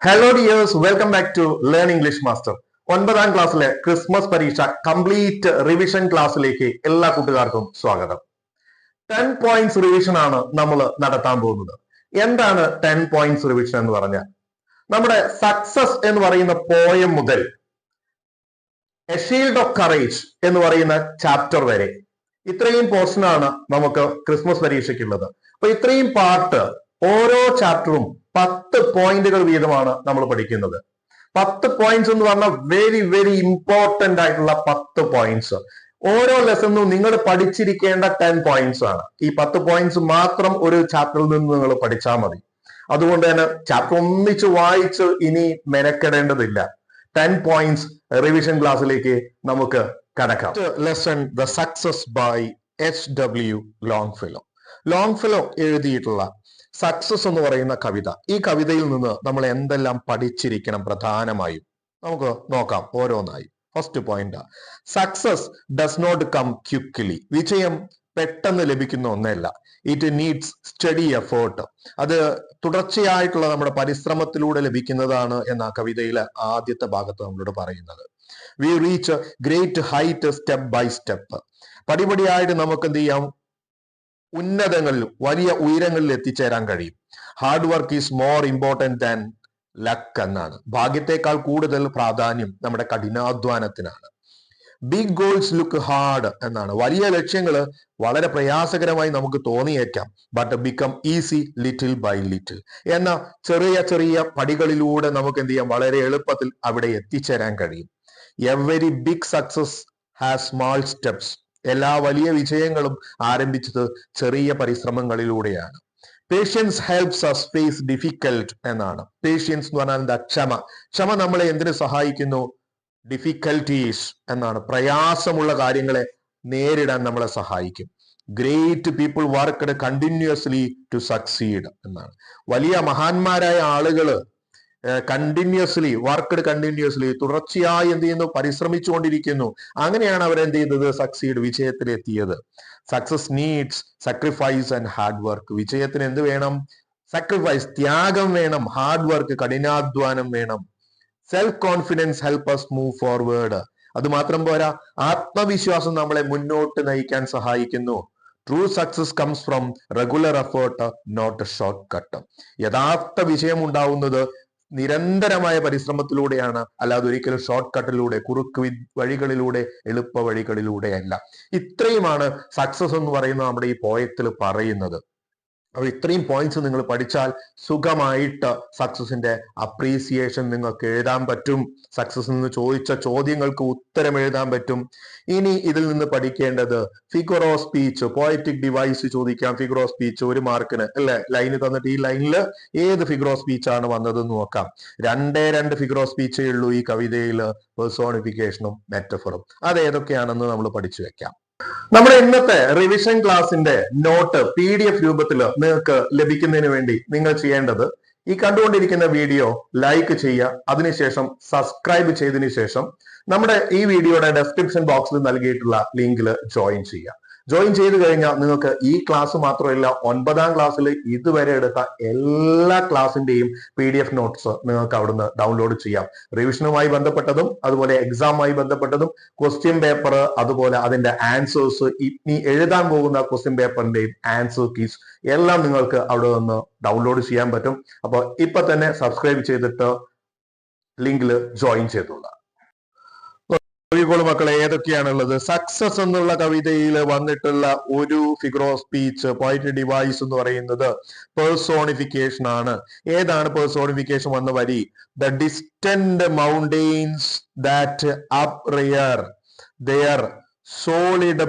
Hello dears welcome back to learn English master ഒൻപതാം ക്ലാസ്സിലെ Christmas പരീക്ഷ കംപ്ലീറ്റ് റിവിഷൻ ക്ലാസ്സിലേക്ക് എല്ലാ കൂട്ടുകാർക്കും സ്വാഗതം. ടെൻ പോയിന്റ്സ് റിവിഷൻ ആണ് നമ്മൾ നടത്താൻ പോകുന്നത്. എന്താണ് ടെൻ പോയിന്റ്സ് റിവിഷൻ എന്ന് പറഞ്ഞാൽ? നമ്മുടെ സക്സസ് എന്ന് പറയുന്ന പോയം മുതൽ എ ഷീൽഡ് ഓഫ് കറേജ് എന്ന് പറയുന്ന ചാപ്റ്റർ വരെ ഇത്രയും പോർഷൻ ആണ് നമുക്ക് ക്രിസ്മസ് പരീക്ഷയ്ക്കുള്ളത്. അപ്പൊ ഇത്രയും പാർട്ട് ഓരോ ചാപ്റ്ററും പത്ത് പോയിന്റുകൾ വീതമാണ് നമ്മൾ പഠിക്കുന്നത്. പത്ത് പോയിന്റ്സ് എന്ന് പറഞ്ഞാൽ വെരി വെരി ഇമ്പോർട്ടന്റ് ആയിട്ടുള്ള പത്ത് പോയിന്റ്സ് ഓരോ ലെസണും നിങ്ങൾ പഠിച്ചിരിക്കേണ്ട ടെൻ പോയിന്റ്സ് ആണ്. ഈ പത്ത് പോയിന്റ്സ് മാത്രം ഒരു ചാപ്റ്ററിൽ നിന്ന് നിങ്ങൾ പഠിച്ചാൽ മതി. അതുകൊണ്ട് തന്നെ ചാപ്റ്റർ ഒന്നിച്ച് വായിച്ച് ഇനി മെനക്കെടേണ്ടതില്ല. ടെൻ പോയിന്റ്സ് റിവിഷൻ ക്ലാസ്സിലേക്ക് നമുക്ക് കടക്കാം. Lesson the success by H W Longfellow Longfellow എഴുതിയിട്ടുള്ള സക്സസ് എന്ന് പറയുന്ന കവിത. ഈ കവിതയിൽ നിന്ന് നമ്മൾ എന്തെല്ലാം പഠിച്ചിരിക്കണം പ്രധാനമായും? നമുക്ക് നോക്കാം ഓരോന്നായി. First point success does not come quickly വിജയം പെട്ടെന്ന് ലഭിക്കുന്ന ഒന്നല്ല. ഇറ്റ് നീഡ്സ് സ്റ്റഡി എഫേർട്ട് അത് തുടർച്ചയായിട്ടുള്ള നമ്മുടെ പരിശ്രമത്തിലൂടെ ലഭിക്കുന്നതാണ് എന്ന കവിതയിലെ ആദ്യത്തെ ഭാഗത്ത് നമ്മളോട് പറയുന്നത്. We reach great height step by step പടിപടിയായിട്ട് നമുക്ക് എന്ത് ചെയ്യാം? ഉന്നതങ്ങളിൽ വലിയ ഉയരങ്ങളിൽ എത്തിച്ചേരാൻ കഴിയും. Hard work is more important than luck എന്നാണ്. ഭാഗ്യത്തെക്കാൾ കൂടുതൽ പ്രാധാന്യം നമ്മുടെ കഠിനാധ്വാനത്തിനാണ്. ബിഗ് ഗോൾസ് ലുക്ക് ഹാർഡ് എന്നാണ്. വലിയ ലക്ഷ്യങ്ങൾ വളരെ പ്രയാസകരമായി നമുക്ക് തോന്നിയേക്കാം. But become easy little by little എന്ന ചെറിയ ചെറിയ പടികളിലൂടെ നമുക്ക് എന്ത് ചെയ്യാം? വളരെ എളുപ്പത്തിൽ അവിടെ എത്തിച്ചേരാൻ കഴിയും. Every big success has small steps എല്ലാ വലിയ വിജയങ്ങളും ആരംഭിച്ചത് ചെറിയ പരിശ്രമങ്ങളിലൂടെയാണ്. Patience helps us face difficult എന്നാണ്. പേഷ്യൻസ് എന്ന് പറഞ്ഞാൽ എന്താ? ക്ഷമ. ക്ഷമ നമ്മളെ എന്തിനു സഹായിക്കുന്നു? ഡിഫിക്കൽട്ടീസ് എന്നാണ്. പ്രയാസമുള്ള കാര്യങ്ങളെ നേരിടാൻ നമ്മളെ സഹായിക്കും. Great people work continuously to succeed എന്നാണ്. വലിയ മഹാന്മാരായ ആളുകൾ കണ്ടിന്യൂസ്ലി വർക്ക്ഡ് കണ്ടിന്യൂസ്ലി തുടർച്ചയായി എന്ത് ചെയ്യുന്നു? പരിശ്രമിച്ചുകൊണ്ടിരിക്കുന്നു. അങ്ങനെയാണ് അവർ എന്ത് ചെയ്തത്? Succeed വിജയത്തിലെത്തിയത്. Success needs sacrifice and hard work വിജയത്തിന് എന്ത് വേണം? സാക്രിഫൈസ് ത്യാഗം വേണം. ഹാർഡ് വർക്ക് കഠിനാധ്വാനം വേണം. Self confidence help us move forward അത് മാത്രം പോരാ. ആത്മവിശ്വാസം നമ്മളെ മുന്നോട്ട് നയിക്കാൻ സഹായിക്കുന്നു. True success comes from regular effort not short cut യഥാർത്ഥ വിജയം ഉണ്ടാവുന്നത് നിരന്തരമായ പരിശ്രമത്തിലൂടെയാണ് അല്ലാതെ ഒരിക്കലും ഷോർട്ട് കട്ടിലൂടെ കുറുക്ക് വഴികളിലൂടെ എളുപ്പ വഴികളിലൂടെയല്ല ഇത്രയുമാണ് സക്സസ് എന്ന് പറയുന്ന നമ്മുടെ ഈ പോയത്തിൽ പറയുന്നത്. അപ്പൊ ഇത്രയും പോയിന്റ്സ് നിങ്ങൾ പഠിച്ചാൽ സുഖമായിട്ട് സക്സസിന്റെ അപ്രീസിയേഷൻ നിങ്ങൾക്ക് എഴുതാൻ പറ്റും. സക്സസ് നിന്ന് ചോദിച്ച ചോദ്യങ്ങൾക്ക് ഉത്തരം എഴുതാൻ പറ്റും. ഇനി ഇതിൽ നിന്ന് പഠിക്കേണ്ടത് figure of speech poetic device ചോദിക്കാം. ഫിഗർ ഓഫ് സ്പീച്ച് ഒരു മാർക്കിന് അല്ലെ? ലൈന് തന്നിട്ട് ഈ ലൈനിൽ ഏത് ഫിഗർ ഓഫ് സ്പീച്ച് ആണ് വന്നതെന്ന് നോക്കാം. രണ്ടേ രണ്ട് ഫിഗർ ഓഫ് സ്പീച്ചേ ഉള്ളൂ ഈ കവിതയിൽ പേഴ്സോണിഫിക്കേഷനും മെറ്റഫറും അത് ഏതൊക്കെയാണെന്ന് നമ്മൾ പഠിച്ചു വെക്കാം. നമ്മുടെ ഇന്നത്തെ റിവിഷൻ ക്ലാസിന്റെ നോട്ട് പി ഡി എഫ് രൂപത്തിൽ നിങ്ങൾക്ക് ലഭിക്കുന്നതിന് വേണ്ടി നിങ്ങൾ ചെയ്യേണ്ടത് ഈ കണ്ടുകൊണ്ടിരിക്കുന്ന വീഡിയോ ലൈക്ക് ചെയ്യുക അതിനുശേഷം സബ്സ്ക്രൈബ് ചെയ്തതിനു ശേഷം നമ്മുടെ ഈ വീഡിയോയുടെ ഡെസ്ക്രിപ്ഷൻ ബോക്സിൽ നൽകിയിട്ടുള്ള ലിങ്കിൽ ജോയിൻ ചെയ്യുക. ജോയിൻ ചെയ്ത് കഴിഞ്ഞാൽ നിങ്ങൾക്ക് ഈ ക്ലാസ് മാത്രമല്ല ഒൻപതാം ക്ലാസ്സിൽ ഇതുവരെ എടുത്ത എല്ലാ ക്ലാസിന്റെയും പി ഡി എഫ് നോട്ട്സ് നിങ്ങൾക്ക് അവിടുന്ന് ഡൗൺലോഡ് ചെയ്യാം. റിവിഷനുമായി ബന്ധപ്പെട്ടതും അതുപോലെ എക്സാമുമായി ബന്ധപ്പെട്ടതും ക്വസ്റ്റ്യൻ പേപ്പർ അതുപോലെ അതിന്റെ ആൻസേഴ്സ് ഇനി എഴുതാൻ പോകുന്ന ക്വസ്റ്റ്യൻ പേപ്പറിന്റെയും ആൻസർ കീസ് എല്ലാം നിങ്ങൾക്ക് അവിടെ നിന്ന് ഡൗൺലോഡ് ചെയ്യാൻ പറ്റും. അപ്പോൾ ഇപ്പൊ തന്നെ സബ്സ്ക്രൈബ് ചെയ്തിട്ട് ലിങ്കിൽ ജോയിൻ ചെയ്തോളാം. നോക്കിക്കോളൂ മക്കളെ ഏതൊക്കെയാണുള്ളത്? സക്സസ് എന്നുള്ള കവിതയിൽ വന്നിട്ടുള്ള ഒരു figure of speech point device എന്ന് പറയുന്നത് പേഴ്സോണിഫിക്കേഷൻ ആണ്. ഏതാണ് പേഴ്സോണിഫിക്കേഷൻ വന്ന വരി? The distant mountains that uprear their solid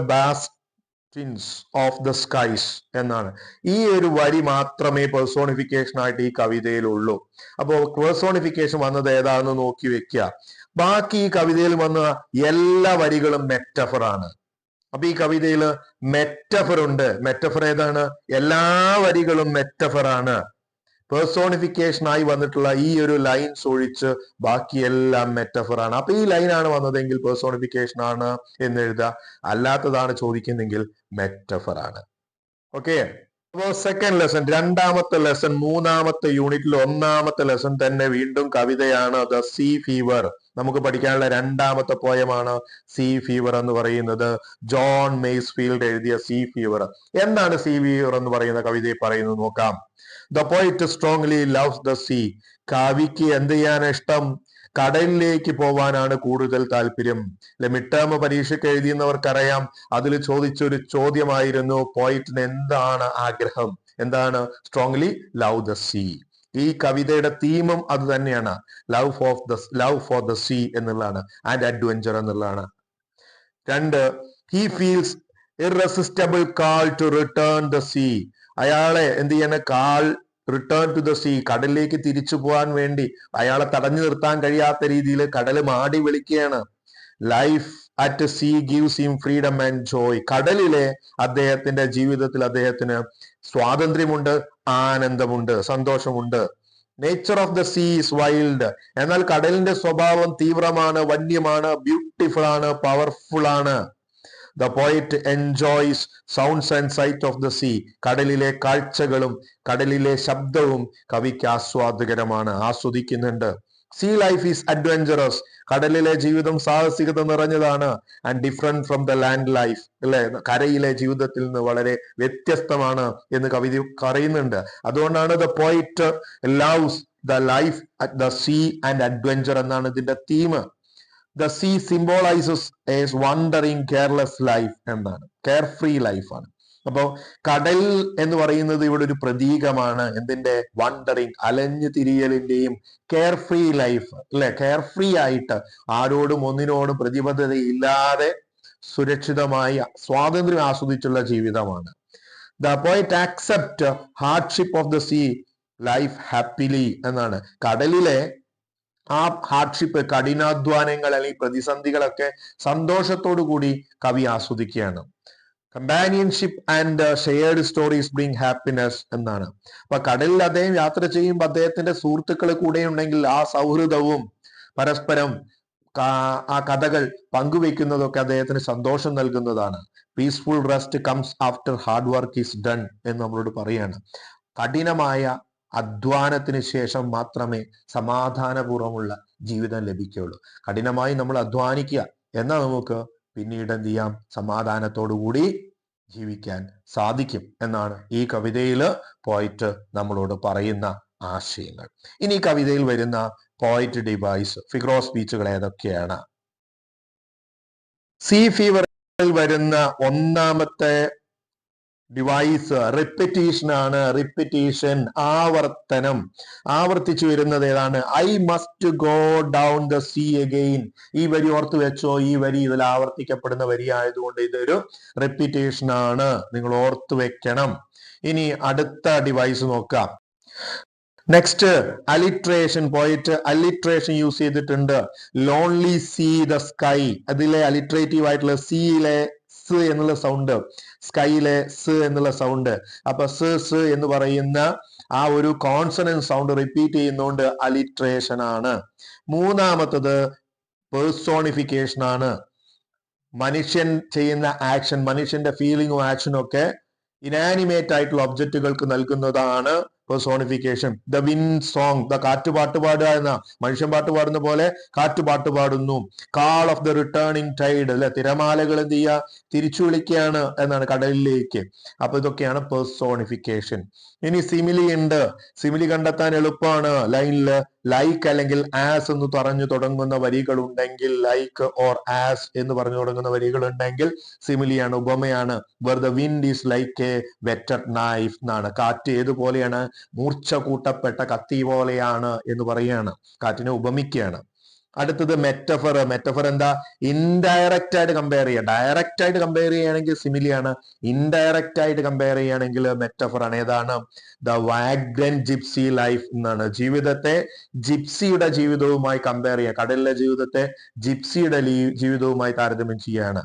bastions of the skies എന്നാണ്. ഈ ഒരു വരി മാത്രമേ പേഴ്സോണിഫിക്കേഷൻ ആയിട്ട് ഈ കവിതയിലുള്ളൂ. അപ്പോൾ പേഴ്സോണിഫിക്കേഷൻ വന്നത് ഏതാണെന്ന് നോക്കി വെക്കുക ബാക്കി ഈ കവിതയിൽ വന്ന എല്ലാ വരികളും മെറ്റഫർ ആണ്. അപ്പൊ ഈ കവിതയിൽ മെറ്റഫർ ഉണ്ട്. മെറ്റഫർ ഏതാണ്? എല്ലാ വരികളും മെറ്റഫർ ആയി വന്നിട്ടുള്ള ഈ ഒരു ലൈൻസ് ഒഴിച്ച് ബാക്കിയെല്ലാം മെറ്റഫറാണ് അപ്പൊ ഈ ലൈനാണ് വന്നതെങ്കിൽ പേഴ്സോണിഫിക്കേഷൻ ആണ് എന്ന് എഴുതുക. അല്ലാത്തതാണ് ചോദിക്കുന്നെങ്കിൽ മെറ്റഫറാണ് ഓക്കെ അപ്പോ സെക്കൻഡ് ലെസൺ രണ്ടാമത്തെ ലെസൺ മൂന്നാമത്തെ യൂണിറ്റിൽ ഒന്നാമത്തെ ലെസൺ തന്നെ വീണ്ടും കവിതയാണ് ദ സീ ഫീവർ നമുക്ക് പഠിക്കാനുള്ള രണ്ടാമത്തെ പോയമാണ് സീ ഫീവർ എന്ന് പറയുന്നത്. ജോൺ മെയ്സ് ഫീൽഡ് എഴുതിയ സീ ഫീവർ എന്താണ് സീ ഫീവർ എന്ന് പറയുന്ന കവിതയെ പറയുന്നത് നോക്കാം. The poet strongly loves the sea കാവിക്ക് എന്ത് ചെയ്യാൻ ഇഷ്ടം? കടലിലേക്ക് പോവാനാണ് കൂടുതൽ താല്പര്യം. മിഡ് പരീക്ഷയ്ക്ക് എഴുതിയെന്നവർക്കറിയാം. അതിൽ ചോദിച്ചൊരു ചോദ്യമായിരുന്നു പോയിറ്റിന് എന്താണ് ആഗ്രഹം? എന്താണ്? സ്ട്രോങ്ലി ലവ് ദ സീ ഈ കവിതയുടെ തീമും അത് തന്നെയാണ്. Love for the love for the sea എന്നുള്ളതാണ്. ആൻഡ് അഡ്വഞ്ചർ എന്നുള്ളതാണ്. രണ്ട് he feels irresistible call to return the sea അയാളെ എന്ത് ചെയ്യണ? Call return to the sea കടലിലേക്ക് തിരിച്ചു പോകാൻ വേണ്ടി. അയാളെ തടഞ്ഞു നിർത്താൻ കഴിയാത്ത രീതിയിൽ കടൽ മാടി വിളിക്കുകയാണ്. Life at sea gives him freedom and joy കടലിലെ അദ്ദേഹത്തിന്റെ ജീവിതത്തിൽ അദ്ദേഹത്തിന് സ്വാതന്ത്ര്യമുണ്ട്. ആനന്ദമുണ്ട് സന്തോഷമുണ്ട്. Nature of the sea is wild എന്നാൽ കടലിന്റെ സ്വഭാവം തീവ്രമാണ് വന്യമാണ് ബ്യൂട്ടിഫുൾ ആണ് പവർഫുൾ ആണ്. The poet enjoys sounds and sight of the sea കടലിലെ കാഴ്ചകളും കടലിലെ ശബ്ദവും കവിക്ക് ആസ്വാദകരമാണ്. ആസ്വദിക്കുന്നുണ്ട്. സീ ലൈഫ് ഈസ് അഡ്വഞ്ചറസ് കടലിലെ ജീവിതം സാഹസികത നിറഞ്ഞതാണ് and different from the land life അല്ലെ? കരയിലെ ജീവിതത്തിൽ നിന്ന് വളരെ വ്യത്യസ്തമാണ് എന്ന് കവിത പറയുന്നുണ്ട്. അതുകൊണ്ടാണ് the poet loves the life at the sea and adventure എന്നാണ് ഇതിന്റെ theme the sea symbolises as wandering careless life എന്നാണ്. കെയർ ഫ്രീ ലൈഫാണ് അപ്പോ കടൽ എന്ന് പറയുന്നത് ഇവിടെ ഒരു പ്രതീകമാണ്. എന്തിന്റെ? വണ്ടറിങ് അലഞ്ഞു തിരിയലിന്റെയും കെയർ ഫ്രീ ലൈഫ് അല്ലെ? കെയർ ഫ്രീ ആയിട്ട് ആരോടും ഒന്നിനോടും പ്രതിബദ്ധത ഇല്ലാതെ സുരക്ഷിതമായി സ്വാതന്ത്ര്യം ആസ്വദിച്ചുള്ള ജീവിതമാണ്. The point accept hardship of the sea life happily എന്നാണ്. കടലിലെ ആ ഹാർഡ്ഷിപ്പ് കഠിനാധ്വാനങ്ങൾ അല്ലെങ്കിൽ പ്രതിസന്ധികളൊക്കെ സന്തോഷത്തോടു കൂടി കവി ആസ്വദിക്കുകയാണ്. Companionship and shared stories bring happiness എന്നാണ്. അപ്പൊ കടലിൽ അദ്ദേഹം യാത്ര ചെയ്യുമ്പോൾ അദ്ദേഹത്തിന്റെ സുഹൃത്തുക്കൾ കൂടെ ഉണ്ടെങ്കിൽ ആ സൗഹൃദവും പരസ്പരം ആ കഥകൾ പങ്കുവെക്കുന്നതൊക്കെ അദ്ദേഹത്തിന് സന്തോഷം നൽകുന്നതാണ്. Peaceful rest comes after hard work is done എന്ന് നമ്മളോട് പറയാണ്. കഠിനമായ അധ്വാനത്തിന് ശേഷം മാത്രമേ സമാധാനപൂർവമുള്ള ജീവിതം ലഭിക്കുകയുള്ളൂ. കഠിനമായി നമ്മൾ അധ്വാനിക്കുക എന്നാൽ നമുക്ക് പിന്നീട് എന്ത് ചെയ്യാം? സമാധാനത്തോടുകൂടി ജീവിക്കാൻ സാധിക്കും എന്നാണ് ഈ കവിതയിൽ പോയിറ്റ് നമ്മളോട് പറയുന്ന ആശയങ്ങൾ. ഇനി കവിതയിൽ വരുന്ന പോയിറ്റ് ഡിവൈസ് ഫിഗ്രോ സ്പീച്ചുകൾ ഏതൊക്കെയാണ്? സി ഫീവറിൽ വരുന്ന ഒന്നാമത്തെ ഡിവൈസ് റിപ്പറ്റീഷൻ ആണ് റിപ്പറ്റീഷൻ ആവർത്തനം. ആവർത്തിച്ചു വരുന്നത് ഏതാണ്? I must go down the sea again ഈ വരി ഓർത്ത് വെച്ചോ ഈ വരി ഇതിൽ ആവർത്തിക്കപ്പെടുന്ന വരി ആയതുകൊണ്ട് ഇതൊരു റിപ്പീറ്റേഷൻ ആണ്. നിങ്ങൾ ഓർത്ത് വെക്കണം. ഇനി അടുത്ത ഡിവൈസ് നോക്കാം. നെക്സ്റ്റ് അലിട്രേഷൻ പോയിട്ട് അലിട്രേഷൻ യൂസ് ചെയ്തിട്ടുണ്ട്. ലോൺലി സീ ദ സ്കൈ അതിലെ അലിട്രേറ്റീവ് ആയിട്ടുള്ള സീയിലെ എന്നുള്ള സൗണ്ട് സ്കൈയിലെ സ് എന്നുള്ള സൗണ്ട് അപ്പൊ സ് സ് എന്ന് പറയുന്ന ആ ഒരു കോൺസണൻസ് സൗണ്ട് റിപ്പീറ്റ് ചെയ്യുന്നതുകൊണ്ട് അലിട്രേഷൻ ആണ്. മൂന്നാമത്തത് പേഴ്സോണിഫിക്കേഷൻ ആണ്. മനുഷ്യൻ ചെയ്യുന്ന ആക്ഷൻ മനുഷ്യന്റെ ഫീലിംഗും ആക്ഷനും ഒക്കെ ഇനാനിമേറ്റ് ആയിട്ടുള്ള ഒബ്ജക്റ്റുകൾക്ക് നൽകുന്നതാണ് personification the wind song the കാറ്റ് പാട്ട് പാടുക എന്ന മനുഷ്യൻ പാട്ട് പാടുന്ന പോലെ കാറ്റ് പാട്ട് പാടുന്നു. Call of the returning tide അല്ലെ? തിരമാലകൾ എന്ത് ചെയ്യുക? തിരിച്ചു വിളിക്കുകയാണ് എന്നാണ് കടലിലേക്ക്. അപ്പൊ ഇതൊക്കെയാണ് പേഴ്സോണിഫിക്കേഷൻ ഇനി സിമിലി ഉണ്ട്. സിമിലി കണ്ടെത്താൻ എളുപ്പമാണ് ലൈനിൽ ലൈക്ക് അല്ലെങ്കിൽ ആസ് എന്ന് പറഞ്ഞു തുടങ്ങുന്ന വരികൾ ഉണ്ടെങ്കിൽ ലൈക്ക് ഓർ ആസ് എന്ന് പറഞ്ഞു തുടങ്ങുന്ന വരികൾ ഉണ്ടെങ്കിൽ സിമിലിയാണ് ഉപമയാണ്. Where the wind is like a whetted knife എന്നാണ്. കാറ്റ് ഏതുപോലെയാണ്? മൂർച്ച കൂട്ടപ്പെട്ട കത്തി പോലെയാണ് എന്ന് പറയുകയാണ്. കാറ്റിനെ ഉപമിക്കുകയാണ്. അടുത്തത് മെറ്റഫർ മെറ്റഫർ എന്താ? ഇൻഡയറക്റ്റ് ആയിട്ട് കമ്പയർ ചെയ്യുക. ഡയറക്റ്റ് ആയിട്ട് കമ്പയർ ചെയ്യുകയാണെങ്കിൽ സിമിലിയാണ് ഇൻഡയറക്റ്റ് ആയിട്ട് കമ്പയർ ചെയ്യുകയാണെങ്കിൽ മെറ്റഫർ ആണ്. ഏതാണ്? ദ വാഗ്രൻ ജിപ്സി ലൈഫ് എന്നാണ്. ജീവിതത്തെ ജിപ്സിയുടെ ജീവിതവുമായി കമ്പയർ ചെയ്യുക. കടലിലെ ജീവിതത്തെ ജിപ്സിയുടെ ജീവിതവുമായി താരതമ്യം ചെയ്യുകയാണ്.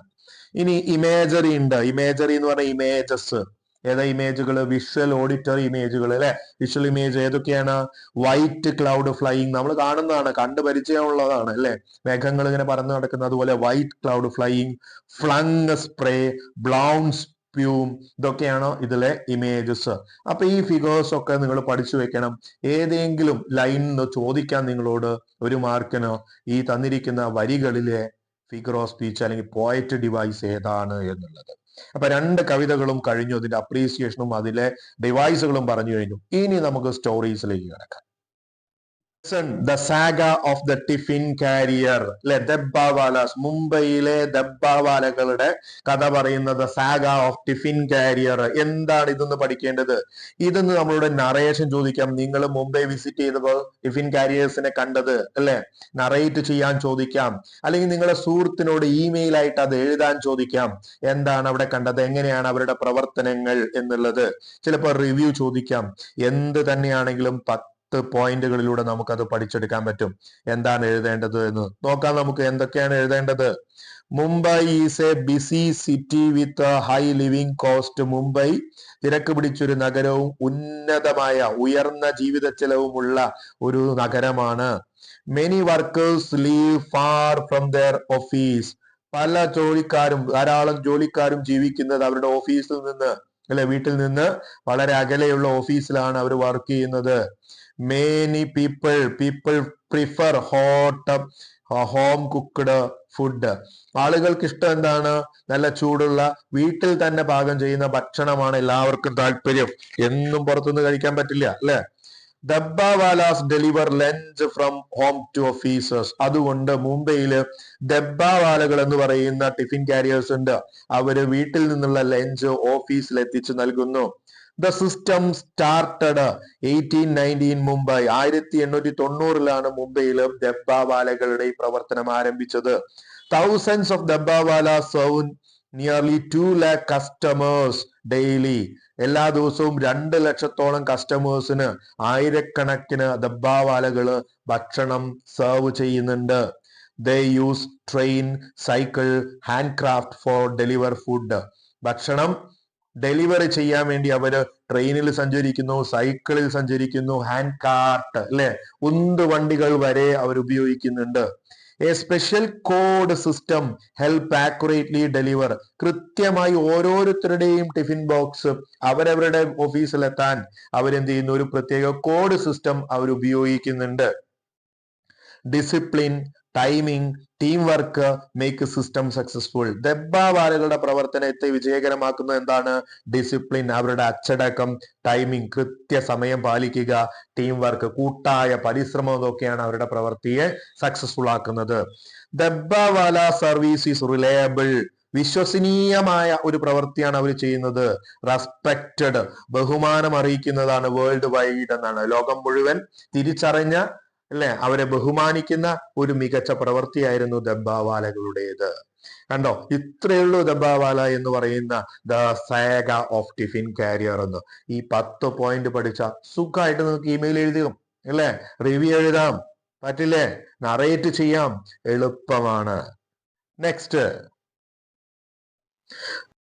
ഇനി ഇമേജറി ഉണ്ട്. ഇമേജറി എന്ന് പറഞ്ഞ ഇമേജസ് ഏതാ ഇമേജുകൾ വിഷ്വൽ ഓഡിറ്ററി ഇമേജുകൾ അല്ലെ? വിഷ്വൽ ഇമേജ് ഏതൊക്കെയാണ്? വൈറ്റ് ക്ലൗഡ് ഫ്ലൈയിങ് നമ്മൾ കാണുന്നതാണ് കണ്ടു പരിചയമുള്ളതാണ് അല്ലെ? മേഘങ്ങൾ ഇങ്ങനെ പറന്ന് നടക്കുന്ന അതുപോലെ white cloud flying flung spray blown spume ഇതൊക്കെയാണ് ഇതിലെ ഇമേജസ് അപ്പൊ ഈ ഫിഗേഴ്സ് ഒക്കെ നിങ്ങൾ പഠിച്ചു വെക്കണം. ഏതെങ്കിലും ലൈൻ ചോദിക്കാൻ നിങ്ങളോട് ഒരു മാർക്കിന് ഈ തന്നിരിക്കുന്ന വരികളിലെ ഫിഗർ ഓഫ് സ്പീച്ച് അല്ലെങ്കിൽ പോയറ്റ് ഡിവൈസ് ഏതാണ് എന്നുള്ളത്. അപ്പൊ രണ്ട് കവിതകളും കഴിഞ്ഞു. അതിന്റെ അപ്രീസിയേഷനും അതിലെ ഡിവൈസുകളും പറഞ്ഞു കഴിഞ്ഞു. ഇനി നമുക്ക് സ്റ്റോറീസിലേക്ക് കിടക്കാം. The saga of the tiffin carrier അല്ലെ ദബ്ബാവാലാസ് മുംബൈയിലെ ദബ്ബാവാലകളുടെ കഥ പറയുന്നത് സാഗ ഓഫ് ടിഫിൻ കാരിയർ എന്താണ് ഇതെന്ന് പഠിക്കേണ്ടത്? ഇതെന്ന് നമ്മളുടെ നറേഷൻ ചോദിക്കാം. നിങ്ങൾ മുംബൈ വിസിറ്റ് ചെയ്തപ്പോൾ ടിഫിൻ കാരിയേഴ്സിനെ കണ്ടത് അല്ലെ? നറേറ്റ് ചെയ്യാൻ ചോദിക്കാം. അല്ലെങ്കിൽ നിങ്ങളുടെ സുഹൃത്തിനോട് ഇമെയിൽ ആയിട്ട് അത് എഴുതാൻ ചോദിക്കാം. എന്താണ് അവിടെ കണ്ടത്? എങ്ങനെയാണ് അവരുടെ പ്രവർത്തനങ്ങൾ എന്നുള്ളത്? ചിലപ്പോൾ റിവ്യൂ ചോദിക്കാം. എന്ത് തന്നെയാണെങ്കിലും പത്ത് പോയിന്റുകളിലൂടെ നമുക്കത് പഠിച്ചെടുക്കാൻ പറ്റും. എന്താണ് എഴുതേണ്ടത് എന്ന്. നോക്കാം നമുക്ക് എന്തൊക്കെയാണ് എഴുതേണ്ടത്. Mumbai is a busy city with high living cost. Mumbai തിരക്ക് പിടിച്ചൊരു നഗരവും ഉന്നതമായ ഉയർന്ന ജീവിത ചെലവുമുള്ള ഒരു നഗരമാണ്. Many workers live far from their office പല ജോലിക്കാരും ധാരാളം ജോലിക്കാരും ജീവിക്കുന്നത് അവരുടെ ഓഫീസിൽ നിന്ന് അല്ലെ വീട്ടിൽ നിന്ന് വളരെ അകലെയുള്ള ഓഫീസിലാണ് അവർ വർക്ക് ചെയ്യുന്നത്. Many people people prefer hot home cooked food ആളുകൾക്ക് ഇഷ്ടം എന്താണ്? നല്ല ചൂടുള്ള വീട്ടിൽ തന്നെ പാകം ചെയ്യുന്ന ഭക്ഷണമാണ് എല്ലാവർക്കും താല്പര്യം. എന്നും പുറത്തുനിന്ന് കഴിക്കാൻ പറ്റില്ല അല്ലെ? Dabbawalas deliver lunch from home to officers അതുകൊണ്ട് മുംബൈയിൽ ഡബ്ബാവാലകൾ എന്ന് പറയുന്ന ടിഫിൻ കാരിയേഴ്സ് ഉണ്ട്. അവർ വീട്ടിൽ നിന്നുള്ള ലഞ്ച് ഓഫീസിൽ എത്തിച്ചു നൽകുന്നു. ദ സിസ്റ്റം സ്റ്റാർട്ടഡ് എയ്റ്റീൻ നയന്റീൻ മുംബൈ. ആയിരത്തി എണ്ണൂറ്റി തൊണ്ണൂറിലാണ് മുംബൈയിലും ഡബ്ബാവാലകളുടെ ഈ പ്രവർത്തനം ആരംഭിച്ചത്. Thousands of dabbawala serve nearly two lakh customers daily എല്ലാ ദിവസവും രണ്ട് ലക്ഷത്തോളം കസ്റ്റമേഴ്സിന് ആയിരക്കണക്കിന് ദബ്ബാവാലകൾ ഭക്ഷണം സെർവ് ചെയ്യുന്നുണ്ട്. They use train cycle hand craft for deliver food ഭക്ഷണം ഡെലിവറി ചെയ്യാൻ വേണ്ടി അവർ ട്രെയിനിൽ സഞ്ചരിക്കുന്നു സൈക്കിളിൽ സഞ്ചരിക്കുന്നു ഹാൻഡ് കാർട്ട് അല്ലെ? ഉന്ത് വണ്ടികൾ വരെ അവർ ഉപയോഗിക്കുന്നുണ്ട്. A special code system help accurately deliver കൃത്യമായി ഓരോരുത്തരുടെയും ടിഫിൻ ബോക്സ് അവരവരുടെ ഓഫീസിലെത്താൻ അവരെന്ത് ചെയ്യുന്നു? ഒരു പ്രത്യേക കോഡ് സിസ്റ്റം അവർ ഉപയോഗിക്കുന്നുണ്ട്. Discipline timing team work make system successful ദബ്ബാവാലകളുടെ പ്രവർത്തനത്തെ വിജയകരമാക്കുന്ന എന്താണ്? ഡിസിപ്ലിൻ അവരുടെ അച്ചടക്കം ടൈമിംഗ് കൃത്യസമയം പാലിക്കുക ടീം വർക്ക് കൂട്ടായ പരിശ്രമം ഇതൊക്കെയാണ് അവരുടെ പ്രവൃത്തിയെ സക്സസ്ഫുൾ ആക്കുന്നത്. ദബ്ബാവാല സർവീസ് ഈസ് റിലയബിൾ വിശ്വസനീയമായ ഒരു പ്രവൃത്തിയാണ് അവർ ചെയ്യുന്നത്. റെസ്പെക്റ്റഡ് ബഹുമാനം അറിയിക്കുന്നതാണ് വേൾഡ് വൈഡ് എന്നാണ്. ലോകം മുഴുവൻ തിരിച്ചറിഞ്ഞ അല്ലെ? അവരെ ബഹുമാനിക്കുന്ന ഒരു മികച്ച പ്രവൃത്തിയായിരുന്നു ദബ്ബാവാലകളുടേത് കണ്ടോ? ഇത്രയുള്ളൂ ദബ്ബാവാല എന്ന് പറയുന്ന the saga of tiffin carrier എന്ന്. ഈ പത്ത് പോയിന്റ് പഠിച്ച സുഖമായിട്ട് നിങ്ങൾക്ക് ഇമെയിൽ എഴുതും അല്ലേ? റിവ്യൂ എഴുതാം. പറ്റില്ലേ? നറേറ്റ് ചെയ്യാം. എളുപ്പമാണ്. Next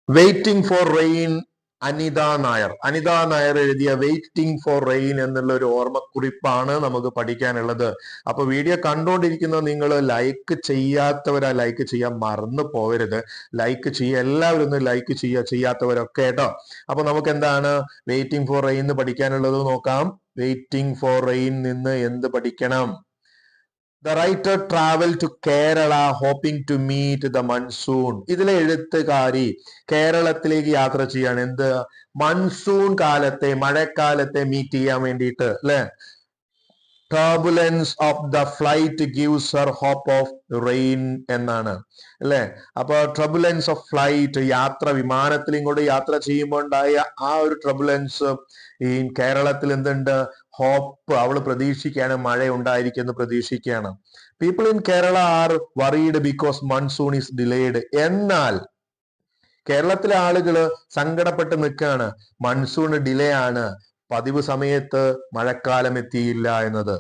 waiting for rain Anita Nair. Anita Nair എഴുതിയ വെയിറ്റിംഗ് ഫോർ റെയിൻ എന്നുള്ള ഒരു ഓർമ്മക്കുറിപ്പാണ് നമുക്ക് പഠിക്കാനുള്ളത്. അപ്പൊ വീഡിയോ കണ്ടുകൊണ്ടിരിക്കുന്ന നിങ്ങൾ ലൈക്ക് ചെയ്യാത്തവരാ ലൈക്ക് ചെയ്യാൻ മറന്നു പോകരുത് ലൈക്ക് ചെയ്യുക എല്ലാവരും ഒന്ന് ലൈക്ക് ചെയ്യുക ചെയ്യാത്തവരൊക്കെ കേട്ടോ. അപ്പൊ നമുക്ക് എന്താണ് വെയിറ്റിംഗ് ഫോർ റെയിൻ പഠിക്കാനുള്ളത് നോക്കാം. വെയിറ്റിംഗ് ഫോർ റെയിൻ നിന്ന് എന്ത് പഠിക്കണം? The writer travel to Kerala hoping to meet the monsoon ഇതിലെ എഴുത്തുകാരി കേരളത്തിലേക്ക് യാത്ര ചെയ്യാണ്. എന്ത്? മൺസൂൺ കാലത്തെ മഴക്കാലത്തെ മീറ്റ് ചെയ്യാൻ വേണ്ടിയിട്ട് അല്ലെ? Turbulence of the flight gives her hope of rain എന്നാണ് അല്ലെ? അപ്പൊ ട്രബുലൻസ് ഓഫ് ഫ്ലൈറ്റ് യാത്ര വിമാനത്തിലും കൂടെ യാത്ര ചെയ്യുമ്പോൾ ഉണ്ടായ ആ ഒരു ട്രബുലൻസ് ഈ കേരളത്തിൽ എന്തുണ്ട്? ഹോപ്പ് അവൾ പ്രതീക്ഷിക്കുകയാണ് മഴ ഉണ്ടായിരിക്കുമെന്ന് പ്രതീക്ഷിക്കുകയാണ്. People in Kerala are worried because monsoon is delayed എന്നാൽ കേരളത്തിലെ ആളുകൾ സങ്കടപ്പെട്ട് നിൽക്കുകയാണ്. മൺസൂൺ ഡിലേ ആണ്. പതിവ് സമയത്ത് മഴക്കാലം എത്തിയില്ല എന്നത്.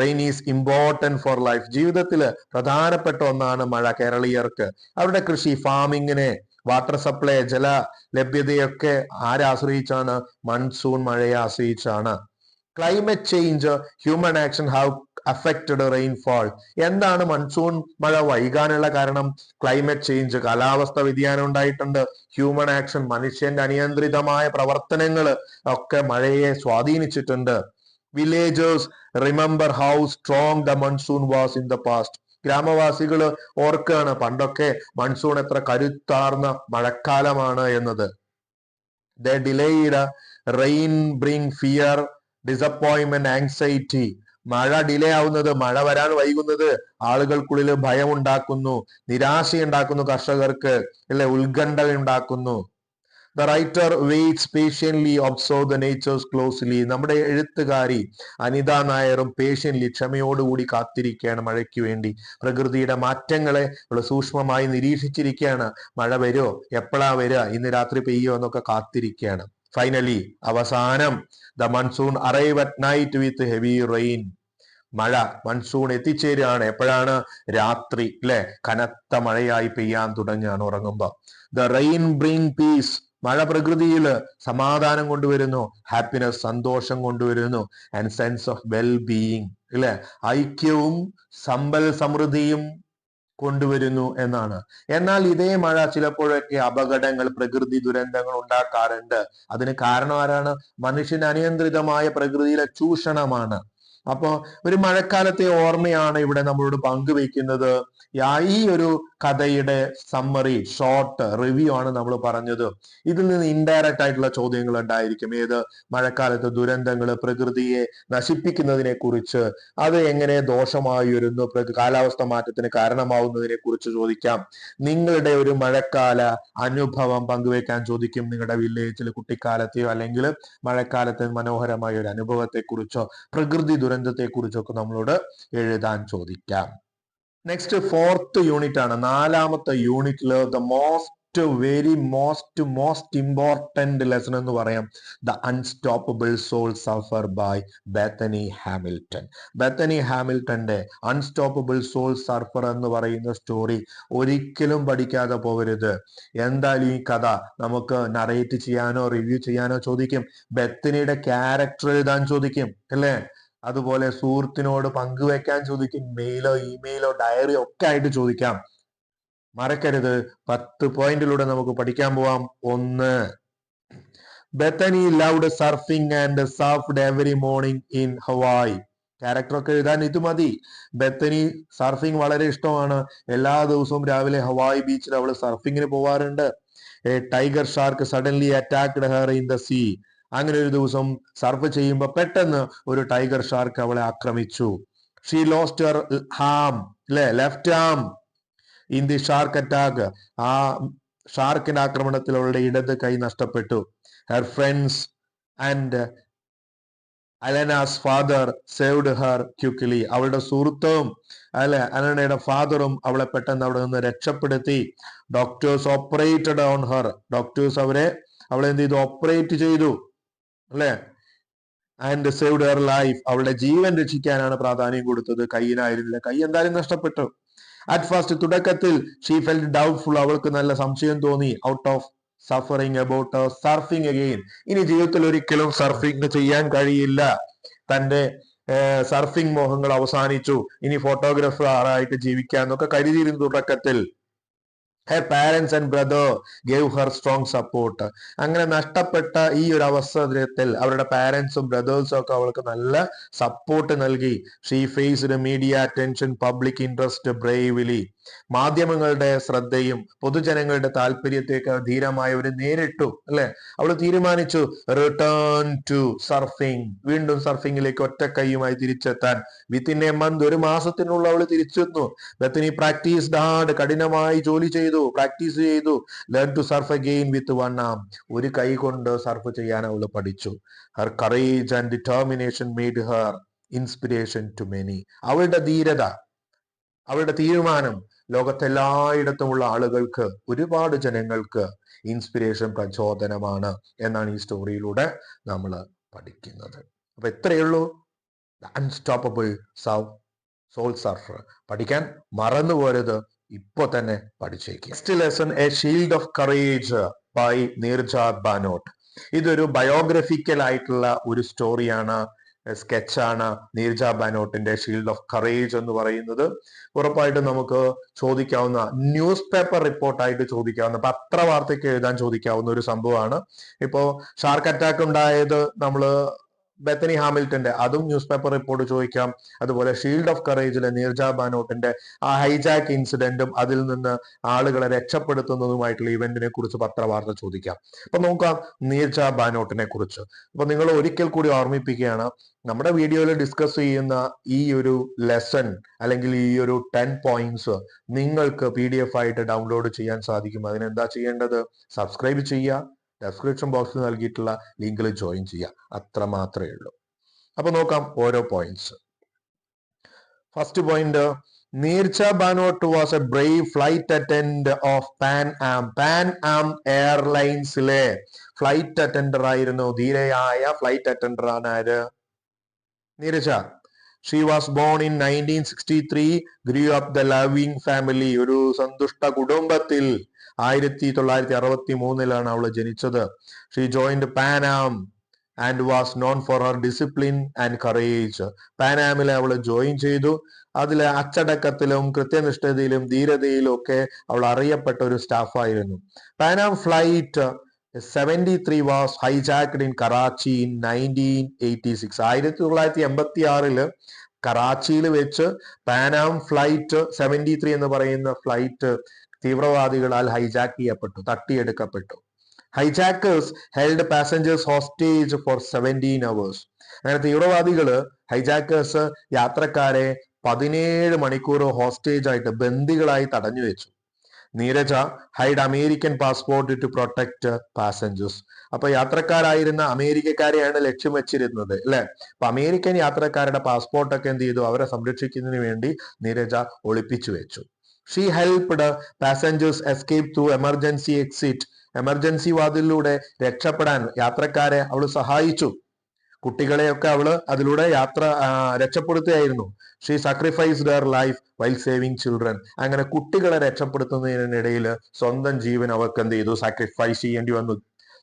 Rain is important for life ജീവിതത്തിൽ പ്രധാനപ്പെട്ട ഒന്നാണ് മഴ കേരളീയർക്ക്. അവരുടെ കൃഷി ഫാമിങ്ങിനെ വാട്ടർ സപ്ലൈ ജല ലഭ്യതയൊക്കെ ആരാശ്രയിച്ചാണ് മൺസൂൺ മഴയെ ആശ്രയിച്ചാണ്. Climate change human action have affected rainfall എന്താണ് മൺസൂൺ മഴ വൈകാനുള്ള കാരണം? ക്ലൈമറ്റ് ചേഞ്ച് കാലാവസ്ഥ വ്യതിയാനം ഉണ്ടായിട്ടുണ്ട്. ഹ്യൂമൻ ആക്ഷൻ മനുഷ്യന്റെ അനിയന്ത്രിതമായ പ്രവർത്തനങ്ങൾ ഒക്കെ മഴയെ സ്വാധീനിച്ചിട്ടുണ്ട്. Villagers remember how strong the monsoon was in the past ഗ്രാമവാസികൾ ഓർക്കാണ് പണ്ടൊക്കെ മൺസൂൺ എത്ര കരുത്താർന്ന മഴക്കാലമാണ് എന്നത്. The delayed rain bring fear disappointment anxiety മഴ ഡിലേ ആവുന്നത് മഴ വരാൻ വൈകുന്നത് ആളുകൾക്കുള്ളിൽ ഭയം ഉണ്ടാക്കുന്നു നിരാശയുണ്ടാക്കുന്നു കർഷകർക്ക് അല്ലെ? ഉത്കണ്ഠ ഉണ്ടാക്കുന്നു. The writer waits patiently observe the nature's closely നമ്മുടെ എഴുത്തുകാരി അനിത നായറും പേഷ്യൻലി ക്ഷമയോടുകൂടി കാത്തിരിക്കുകയാണ് മഴയ്ക്ക് വേണ്ടി. പ്രകൃതിയുടെ മാറ്റങ്ങളെ സൂക്ഷ്മമായി നിരീക്ഷിച്ചിരിക്കുകയാണ്. മഴ വരുമോ? എപ്പോഴാ വരിക? ഇന്ന് രാത്രി പെയ്യോ എന്നൊക്കെ കാത്തിരിക്കുകയാണ്. ഫൈനലി അവസാനം the monsoon arrive at night with heavy rain മഴ മൺസൂൺ എത്തിച്ചേരുകയാണ്. എപ്പോഴാണ്? രാത്രി അല്ലെ കനത്ത മഴയായി പെയ്യാൻ തുടങ്ങുകയാണ് ഉറങ്ങുമ്പോ. ദ റെയിൻ ബ്രിങ് പീസ് മഴ പ്രകൃതിയിൽ സമാധാനം കൊണ്ടുവരുന്നു. ഹാപ്പിനെസ് സന്തോഷം കൊണ്ടുവരുന്നു. And sense of well being അല്ലെ ഐക്യവും സമ്പൽ സമൃദ്ധിയും കൊണ്ടുവരുന്നു എന്നാണ്. എന്നാൽ ഇതേ മഴ ചിലപ്പോഴൊക്കെ അപകടങ്ങൾ പ്രകൃതി ദുരന്തങ്ങൾ ഉണ്ടാക്കാറുണ്ട്. അതിന് കാരണം ആരാണ്? മനുഷ്യന് അനിയന്ത്രിതമായ പ്രകൃതിയിലെ ചൂഷണമാണ്. അപ്പോ ഒരു മഴക്കാലത്തെ ഓർമ്മയാണ് ഇവിടെ നമ്മളോട് പങ്കുവെക്കുന്നത്. ഈ ഒരു കഥയുടെ സമ്മറി ഷോർട്ട് റിവ്യൂ ആണ് നമ്മൾ പറഞ്ഞത്. ഇതിൽ നിന്ന് ഇൻഡയറക്റ്റ് ആയിട്ടുള്ള ചോദ്യങ്ങൾ ഉണ്ടായിരിക്കും. ഏത്? മഴക്കാലത്ത് ദുരന്തങ്ങൾ പ്രകൃതിയെ നശിപ്പിക്കുന്നതിനെ കുറിച്ച്. അത് എങ്ങനെ ദോഷമായി വരുന്നു? കാലാവസ്ഥ മാറ്റത്തിന് കാരണമാവുന്നതിനെ കുറിച്ച് ചോദിക്കാം. നിങ്ങളുടെ ഒരു മഴക്കാല അനുഭവം പങ്കുവെക്കാൻ ചോദിക്കും. നിങ്ങളുടെ വില്ലേജിൽ കുട്ടിക്കാലത്തെയോ അല്ലെങ്കിൽ മഴക്കാലത്തെ മനോഹരമായ ഒരു അനുഭവത്തെ കുറിച്ചോ പ്രകൃതി കുറിച്ചൊക്കെ നമ്മളോട് എഴുതാൻ ചോദിക്കാം. നെക്സ്റ്റ് ഫോർത്ത് യൂണിറ്റ് ആണ്. നാലാമത്തെ യൂണിറ്റിൽ the most very most most important lesson എന്ന് പറയാം. The unstoppable soul surfer by Bethany Hamilton Bethany ഹാമിൽട്ടന്റെ unstoppable soul surfer എന്ന് പറയുന്ന സ്റ്റോറി ഒരിക്കലും പഠിക്കാതെ പോകരുത്. എന്തായാലും ഈ കഥ നമുക്ക് നറേറ്റ് ചെയ്യാനോ റിവ്യൂ ചെയ്യാനോ ചോദിക്കും. ബെത്തനിയുടെ ക്യാരക്ടർ എഴുതാൻ ചോദിക്കും. അല്ലേ? അതുപോലെ സുഹൃത്തിനോട് പങ്കുവെക്കാൻ ചോദിക്കും മെയിലോ ഇമെയിലോ ഡയറിയോ ഒക്കെ ആയിട്ട് ചോദിക്കാം. മറക്കരുത്. പത്ത് പോയിന്റിലൂടെ നമുക്ക് പഠിക്കാൻ പോവാം. ഒന്ന്. Bethany loved surfing and surfed every morning in Hawaii. Character ഒക്കെ എഴുതാൻ ഇത് മതി. ബെത്തനി സർഫിംഗ് വളരെ ഇഷ്ടമാണ്. എല്ലാ ദിവസവും രാവിലെ ഹവായ് ബീച്ചിൽ അവൾ സർഫിങ്ങിന് പോവാറുണ്ട്. A tiger shark suddenly attacked her in the sea അങ്ങനെ ഒരു ദിവസം സർഫ് ചെയ്യുമ്പോൾ പെട്ടെന്ന് ഒരു ടൈഗർ ഷാർക്ക് അവളെ ആക്രമിച്ചു. ഷീ ലോസ്റ്റ് ഹാം അല്ലെ left arm in the shark attack ആ ഷാർക്കിന്റെ ആക്രമണത്തിൽ അവളുടെ ഇടത് കൈ നഷ്ടപ്പെട്ടു. Her friends and Alana's father saved her quickly അവളുടെ സുഹൃത്തും അല്ലെ? അലനയുടെ ഫാദറും അവളെ പെട്ടെന്ന് അവിടെ നിന്ന് രക്ഷപ്പെടുത്തി. Doctors operated on her doctors അവരെ അവളെന്ത് ചെയ്തു? ഓപ്പറേറ്റ് ചെയ്തു. അല്ലെ? ആൻഡ് സേവ്ഡ് ഹെർ ലൈഫ് അവളുടെ ജീവൻ രക്ഷിക്കാനാണ് പ്രാധാന്യം കൊടുത്തത്. കയ്യിലായിരുന്നില്ല. കൈ എന്തായാലും നഷ്ടപ്പെട്ടു. അറ്റ് ഫസ്റ്റ് തുടക്കത്തിൽ ഷീ ഫെൽ ഡൗട്ട്ഫുൾ അവൾക്ക് നല്ല സംശയം തോന്നി. Out of suffering about surfing again ഇനി ജീവിതത്തിൽ ഒരിക്കലും സർഫിങ് ചെയ്യാൻ കഴിയില്ല. തന്റെ സർഫിംഗ് മോഹങ്ങൾ അവസാനിച്ചു. ഇനി ഫോട്ടോഗ്രാഫർ ആയിട്ട് ജീവിക്കാന്നൊക്കെ കരുതിയിരുന്നു തുടക്കത്തിൽ. Her parents and brother gave her strong support അങ്ങനെ നഷ്ടപ്പെട്ട ഈ ഒരു അവസരത്തിൽ അവരുടെ പാരൻസും ബ്രദേഴ്സും ഒക്കെ അവൾക്ക് നല്ല സപ്പോർട്ട് നൽകി. She faced media attention public interest bravely മാധ്യമങ്ങളുടെ ശ്രദ്ധയും പൊതുജനങ്ങളുടെ താല്പര്യത്തേക്ക് ധീരമായ ഒരു നേരിട്ടു അല്ലെ? അവൾ തീരുമാനിച്ചു റിട്ടേൺ ടു സർഫിംഗ് വീണ്ടും സർഫിംഗിലേക്ക് ഒറ്റക്കൈയുമായി തിരിച്ചെത്താൻ. വിത്തിൻ എ മന്ത് ഒരു മാസത്തിനുള്ള അവൾ തിരിച്ചെത്തുന്നു. ബത്തിനി പ്രാക്ടീസ് ഹാർഡ് കഠിനമായി ജോലി ചെയ്തു പ്രാക്ടീസ് ചെയ്തു. Learn to surf again with one arm ഒരു കൈ കൊണ്ട് സർഫ് ചെയ്യാൻ അവൾ പഠിച്ചു. Her courage and determination made her inspiration to many അവളുടെ ധീരത അവളുടെ തീരുമാനം ലോകത്തെല്ലായിടത്തുമുള്ള ആളുകൾക്ക് ഒരുപാട് ജനങ്ങൾക്ക് ഇൻസ്പിരേഷൻ പ്രചോദനമാണ് എന്നാണ് ഈ സ്റ്റോറിയിലൂടെ നമ്മൾ പഠിക്കുന്നത്. അപ്പൊ എത്രയുള്ളൂ അൺസ്റ്റോപ്പബിൾ സൗ സോൾ സർഫർ പഠിക്കാൻ മറന്നു പോരുത്. ഇപ്പൊ തന്നെ പഠിച്ചേക്കും. Next lesson a shield of courage by Neerja Bhanot ഇതൊരു ബയോഗ്രഫിക്കൽ ആയിട്ടുള്ള ഒരു സ്റ്റോറിയാണ് സ്കെച്ചാണ് നീർജ ബാനോട്ടിന്റെ ഷീൽഡ് ഓഫ് കറേജ് എന്ന് പറയുന്നത്. ഉറപ്പായിട്ടും നമുക്ക് ചോദിക്കാവുന്ന ന്യൂസ് പേപ്പർ റിപ്പോർട്ടായിട്ട് ചോദിക്കാവുന്ന പത്രവാർത്തയ്ക്ക് എഴുതാൻ ചോദിക്കാവുന്ന ഒരു സംഭവമാണ്. ഇപ്പോ ഷാർക്ക് അറ്റാക്ക് ഉണ്ടായത് നമ്മൾ ബെത്തനി ഹാമിൽട്ടന്റെ അതും ന്യൂസ് പേപ്പർ റിപ്പോർട്ട് ചോദിക്കാം. അതുപോലെ ഷീൽഡ് ഓഫ് കറേജിലെ നീർജ ബാനോട്ടിന്റെ ആ ഹൈജാക്ക് ഇൻസിഡന്റും അതിൽ നിന്ന് ആളുകളെ രക്ഷപ്പെടുത്തുന്നതുമായിട്ടുള്ള ഇവന്റിനെ കുറിച്ച് പത്രവാർത്ത ചോദിക്കാം. അപ്പൊ നോക്കാം നീർജ ബാനോട്ടിനെ കുറിച്ച്. അപ്പൊ നിങ്ങൾ ഒരിക്കൽ കൂടി ഓർമ്മിപ്പിക്കുകയാണ് നമ്മുടെ വീഡിയോയിൽ ഡിസ്കസ് ചെയ്യുന്ന ഈ ഒരു ലെസൺ അല്ലെങ്കിൽ ഈ ഒരു ടെൻ പോയിന്റ്സ് നിങ്ങൾക്ക് പി ആയിട്ട് ഡൗൺലോഡ് ചെയ്യാൻ സാധിക്കും. അതിനെന്താ ചെയ്യേണ്ടത്? സബ്സ്ക്രൈബ് ചെയ്യുക. ഡെസ്ക്രിപ്ഷൻ ബോക്സിൽ നൽകിയിട്ടുള്ള ലിങ്കിൽ ജോയിൻ ചെയ്യുക. അത്ര മാത്രമേ ഉള്ളൂ. അപ്പൊ നോക്കാം ഓരോ points first point Neerja Bhanot was a brave flight attendant of Pan Am Pan Am എയർലൈൻസിലെ flight attender ആയിരുന്നു. ധീരയായ ഫ്ലൈറ്റ് അറ്റൻഡർ ആണ് ആര്? Neerja she was born in nineteen sixty three Shri of the loving family ഒരു സന്തുഷ്ട കുടുംബത്തിൽ ആയിരത്തി തൊള്ളായിരത്തി അറുപത്തി മൂന്നിലാണ് അവൾ ജനിച്ചത് she joined Pan Am and was known for her discipline and courage പാനാമിലെ അവൾ ജോയിൻ ചെയ്തു. അതിൽ അച്ചടക്കത്തിലും കൃത്യനിഷ്ഠതയിലും ധീരതയിലും ഒക്കെ അവൾ അറിയപ്പെട്ട ഒരു സ്റ്റാഫായിരുന്നു Pan Am flight seventy three was hijacked in Karachi in nineteen eighty six ആയിരത്തി തൊള്ളായിരത്തി എൺപത്തി ആറിൽ കറാച്ചിയിൽ വെച്ച് പാനാം ഫ്ലൈറ്റ് സെവന്റി ത്രീ എന്ന് പറയുന്ന ഫ്ലൈറ്റ് തീവ്രവാദികളാൽ ഹൈജാക്ക് ചെയ്യപ്പെട്ടു തട്ടിയെടുക്കപ്പെട്ടു. Hijackers held passengers hostage for seventeen hours അങ്ങനെ തീവ്രവാദികൾ ഹൈജാക്കേഴ്സ് യാത്രക്കാരെ പതിനേഴ് മണിക്കൂർ ഹോസ്റ്റേജ് ആയിട്ട് ബന്ദികളായി തടഞ്ഞു വെച്ചു Neerja hide American passport to protect passengers അപ്പൊ യാത്രക്കാരായിരുന്ന അമേരിക്കക്കാരെയാണ് ലക്ഷ്യം വെച്ചിരുന്നത് അല്ലെ? അപ്പൊ അമേരിക്കൻ യാത്രക്കാരുടെ പാസ്പോർട്ടൊക്കെ എന്ത് ചെയ്തു? അവരെ സംരക്ഷിക്കുന്നതിന് വേണ്ടി നീരജ ഒളിപ്പിച്ചു വെച്ചു she helped passengers escape through emergency exit emergency വാതിലിലൂടെ രക്ഷപ്പെടാൻ യാത്രക്കാരെ അവൾ സഹായിച്ചു. കുട്ടികളെയൊക്കെ അവൾ അതിലൂടെ യാത്ര രക്ഷപ്പെടുത്തുകയായിരുന്നു. She sacrificed her life while saving children അങ്ങനെ കുട്ടികളെ രക്ഷപ്പെടുത്തുന്നതിനിടയിൽ സ്വന്തം ജീവൻ അവർക്ക് എന്ത് ചെയ്തു? സാക്രിഫൈസ് ചെയ്യേണ്ടി വന്നു.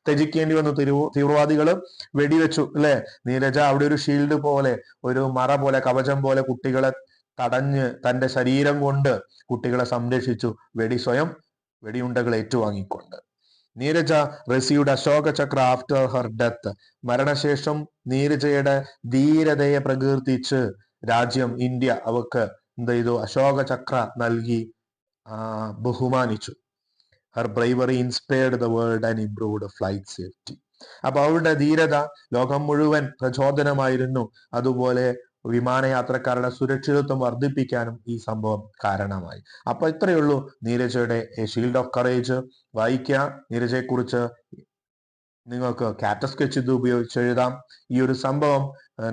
ത്യജിക്കേണ്ടി വന്നു തീവ്രവാദികൾ വെടിവെച്ചു അല്ലെ? നീരജ അവിടെ ഒരു ഷീൽഡ് പോലെ ഒരു മറ പോലെ കവചം പോലെ കുട്ടികളെ തടഞ്ഞ് തന്റെ ശരീരം കൊണ്ട് കുട്ടികളെ സംരക്ഷിച്ചു. വെടി സ്വയം വെടിയുണ്ടകൾ ഏറ്റുവാങ്ങിക്കൊണ്ട്. Neerja റസിയുടെ Ashoka Chakra after her death മരണശേഷം നീരജയുടെ ധീരതയെ പ്രകീർത്തിച്ച് രാജ്യം ഇന്ത്യ അവക്ക് എന്ത് ചെയ്തു? അശോക ചക്ര നൽകി ബഹുമാനിച്ചു. Her bravery inspired the world and improved flight safety അപ്പൊ അവളുടെ ധീരത ലോകം മുഴുവൻ പ്രചോദനമായിരുന്നു. അതുപോലെ വിമാനയാത്രക്കാരുടെ സുരക്ഷിതത്വം വർദ്ധിപ്പിക്കാനും ഈ സംഭവം കാരണമായി. അപ്പൊ ഇത്രയേ ഉള്ളൂ നീരജയുടെ ഷീൽഡ് ഓഫ് കറേജ് വായിക്കുക നീരജയെ കുറിച്ച് നിങ്ങൾക്ക് കാറ്റ സ്കെച്ച് ഇത് ഉപയോഗിച്ച് എഴുതാം. ഈ ഒരു സംഭവം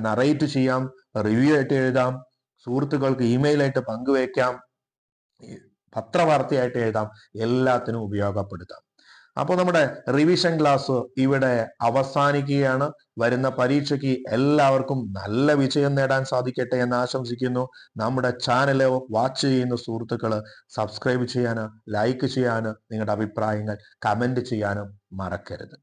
നറേറ്റ് ചെയ്യാം റിവ്യൂ ആയിട്ട് എഴുതാം. സുഹൃത്തുക്കൾക്ക് ഇമെയിൽ ആയിട്ട് പങ്കുവയ്ക്കാം പത്രവാർത്തയായിട്ട് എഴുതാം. എല്ലാത്തിനും ഉപയോഗപ്പെടുത്താം. അപ്പോൾ നമ്മുടെ റിവിഷൻ ക്ലാസ് ഇവിടെ അവസാനിക്കുകയാണ്. വരുന്ന പരീക്ഷയ്ക്ക് എല്ലാവർക്കും നല്ല വിജയം നേടാൻ സാധിക്കട്ടെ എന്ന് ആശംസിക്കുന്നു. നമ്മുടെ ചാനൽ വാച്ച് ചെയ്യുന്ന സുഹൃത്തുക്കൾ സബ്സ്ക്രൈബ് ചെയ്യാനും ലൈക്ക് ചെയ്യാനും നിങ്ങളുടെ അഭിപ്രായങ്ങൾ കമന്റ് ചെയ്യാനും മറക്കരുത്.